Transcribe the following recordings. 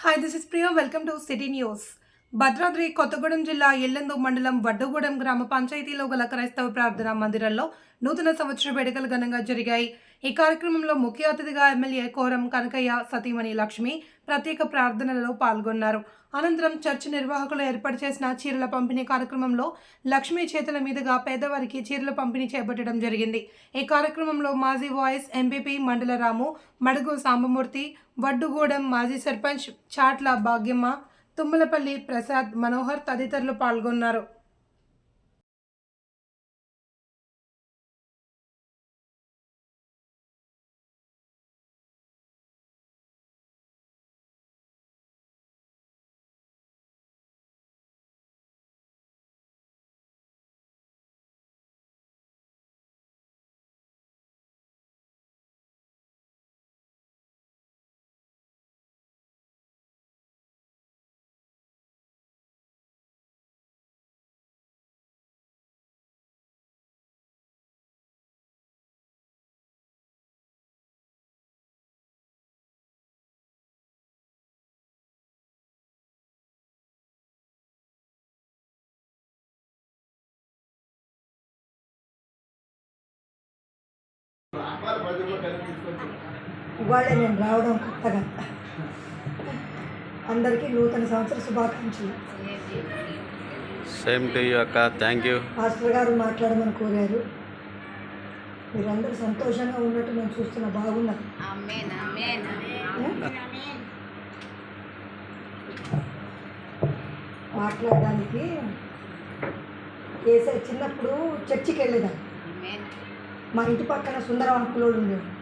Hi, this is Priya. Welcome to City News. Bhadradri Kothagudem జిల్లా ఎల్లెందు మండలం వడ్డగూడెం గ్రామ పంచాయతీలో గల క్రైస్తవ ప్రార్థనా మందిరంలో నూతన సంవత్సర వేడుకలు ఘనంగా జరిగాయి. ఈ కార్యక్రమంలో ముఖ్య అతిథిగా ఎమ్మెల్యే కోరం కనకయ్య సతీమణి లక్ష్మి ప్రత్యేక ప్రార్థనలలో పాల్గొన్నారు. అనంతరం చర్చ్ నిర్వాహకులు ఏర్పాటు చేసిన చీరల పంపిణీ కార్యక్రమంలో లక్ష్మి చేతుల మీదుగా పేదవారికి చీరల పంపిణీ చేపట్టడం జరిగింది. ఈ కార్యక్రమంలో మాజీ వాయిస్ ఎంపీపీ మండలరాము మడుగు సాంబమూర్తి వడ్డుగూడెం మాజీ సర్పంచ్ చాట్ల భాగ్యమ్మ తుమ్మలపల్లి ప్రసాద్ మనోహర్ తదితరులు పాల్గొన్నారు ఇవాళ నేను రావడం కొత్తగా. అందరికీ నూతన సంవత్సర శుభాకాంక్షలు. సేమ్ టు యూ అక్క. థ్యాంక్ యూ మాస్టర్ గారు మాట్లాడమని కోరారు. మీరందరూ సంతోషంగా ఉన్నట్టు నేను చూస్తున్నా బాగున్నారు మాట్లాడడానికి ఏసే చిన్నప్పుడు చర్చికి వెళ్ళేదాన్ని. మా ఇంటి పక్కన సుందరం అంకులోడు ఉండేవాడు.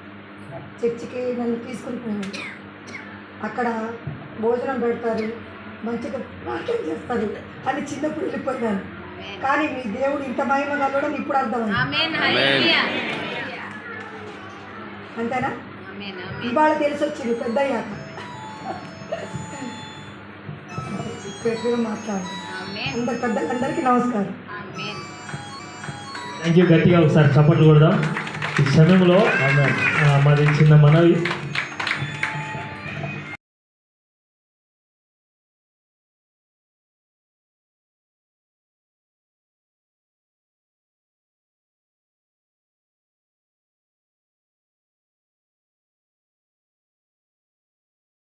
చర్చికి నన్ను తీసుకుని పోయాడు. అక్కడ భోజనం పెడతారు మంచిగా ప్రార్థన చేస్తారు. అని చిన్నప్పుడు వెళ్ళిపోయాను కానీ మీ దేవుడు ఇంత మహిమ కలవడం ఇప్పుడు hallelujah. అంతేనా. ఇవాళ తెలిసి వచ్చింది పెద్ద అయ్యాక మాట్లాడు అందరు పెద్దలందరికీ నమస్కారం. amen. థ్యాంక్ యూ గట్టిగా ఒకసారి చప్పట్లు కొడదాం. ఈ సమయంలో మాది చిన్న మనవి.